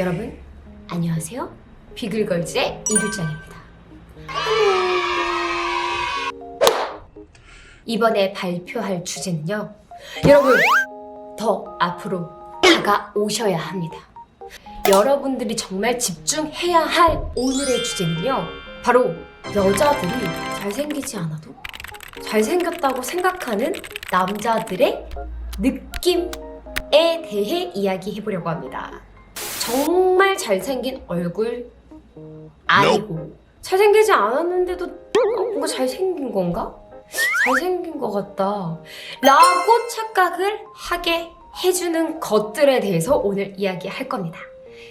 여러분 안녕하세요. 비글걸즈의 이루짱입니다. 이번에 발표할 주제는요. 여러분 더 앞으로 다가오셔야 합니다. 여러분들이 정말 집중해야 할 오늘의 주제는요. 바로 여자들이 잘생기지 않아도 잘생겼다고 생각하는 남자들의 느낌에 대해 이야기해 보려고 합니다. 정말 잘생긴 얼굴 아니고 잘생기지 않았는데도 어, 뭔가 잘생긴 건가? 잘생긴 것 같다 라고 착각을 하게 해주는 것들에 대해서 오늘 이야기할 겁니다.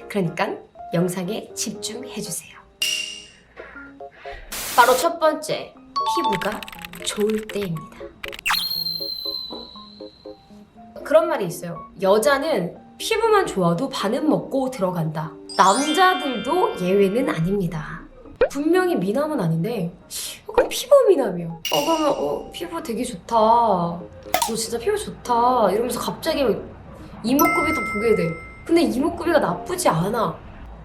그러니까 영상에 집중해 주세요. 바로 첫 번째, 피부가 좋을 때입니다. 그런 말이 있어요. 여자는 피부만 좋아도 반은 먹고 들어간다. 남자들도 예외는 아닙니다. 분명히 미남은 아닌데, 약간 피부 미남이요. 어, 그러면, 어, 피부 되게 좋다. 너 진짜 피부 좋다. 이러면서 갑자기 이목구비도 보게 돼. 근데 이목구비가 나쁘지 않아.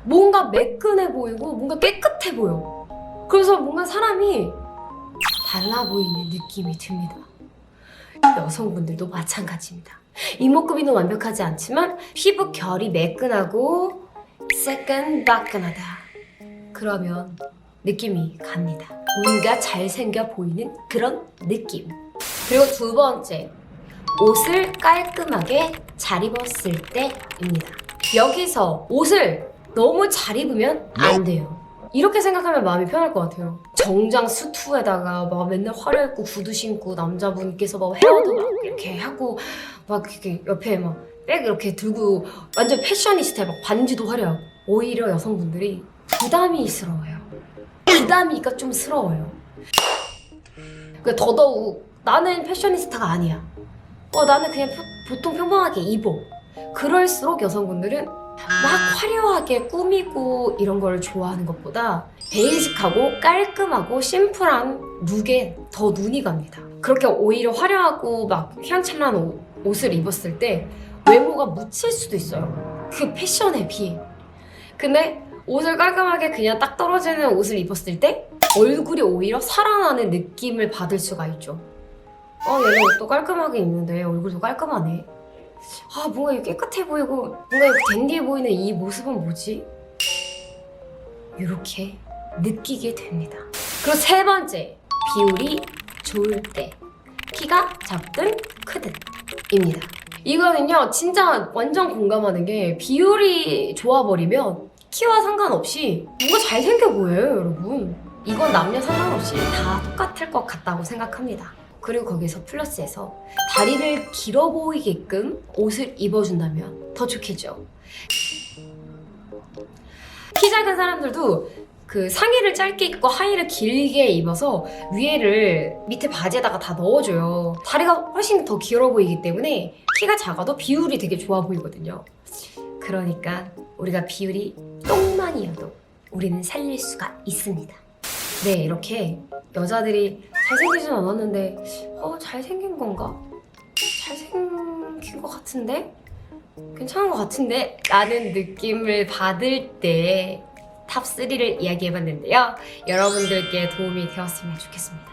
뭔가 매끈해 보이고, 뭔가 깨끗해 보여. 그래서 뭔가 사람이 달라 보이는 느낌이 듭니다. 여성분들도 마찬가지입니다. 이목구비는 완벽하지 않지만 피부 결이 매끈하고 새끈바끈하다. 그러면 느낌이 갑니다. 뭔가 잘생겨 보이는 그런 느낌. 그리고 두 번째, 옷을 깔끔하게 잘 입었을 때입니다. 여기서 옷을 너무 잘 입으면 안 돼요. 이렇게 생각하면 마음이 편할 것 같아요. 정장 수트에다가 막 맨날 화려했고 구두 신고 남자분께서 막 헤어도 막 이렇게 하고 막 이렇게 옆에 막 백 이렇게 들고 완전 패셔니스타 막 반지도 화려하고 오히려 여성분들이 부담이 스러워요. 부담이가 좀 스러워요. 그 더더욱 나는 패셔니스타가 아니야. 어 나는 그냥 표- 보통 평범하게 입어. 그럴수록 여성분들은 막 화려하게 꾸미고 이런 걸 좋아하는 것보다 베이직하고 깔끔하고 심플한 룩에 더 눈이 갑니다. 그렇게 오히려 화려하고 막 휘황찬란한 옷- 옷을 입었을 때 외모가 묻힐 수도 있어요. 그 패션에 비해. 근데 옷을 깔끔하게 그냥 딱 떨어지는 옷을 입었을 때 얼굴이 오히려 살아나는 느낌을 받을 수가 있죠. 어, 얘는 옷도 깔끔하게 입는데 얼굴도 깔끔하네. 아, 뭔가 깨끗해 보이고 뭔가 댄디해 보이는 이 모습은 뭐지? 이렇게 느끼게 됩니다. 그리고 세 번째, 비율이 좋을 때. 키가 작든 크든 입니다. 이거는요, 진짜 완전 공감하는 게 비율이 좋아버리면 키와 상관없이 뭔가 잘생겨 보여요, 여러분. 이건 남녀 상관없이 다 똑같을 것 같다고 생각합니다. 그리고 거기서 플러스해서 다리를 길어 보이게끔 옷을 입어준다면 더 좋겠죠. 키 작은 사람들도 그 상의를 짧게 입고 하의를 길게 입어서 위에를 밑에 바지에다가 다 넣어줘요. 다리가 훨씬 더 길어 보이기 때문에 키가 작아도 비율이 되게 좋아 보이거든요. 그러니까 우리가 비율이 똥만이어도 우리는 살릴 수가 있습니다. 네, 이렇게 여자들이 잘생기진 않았는데 어 잘생긴 건가? 잘생긴 것 같은데? 괜찮은 것 같은데? 라는 느낌을 받을 때 탑3를 이야기해봤는데요. 여러분들께 도움이 되었으면 좋겠습니다.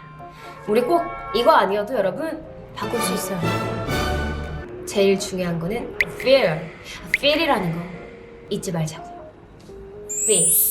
우리 꼭 이거 아니어도 여러분 바꿀 수 있어요. 제일 중요한 거는 feel. feel이라는 거 잊지 말자고요. feel.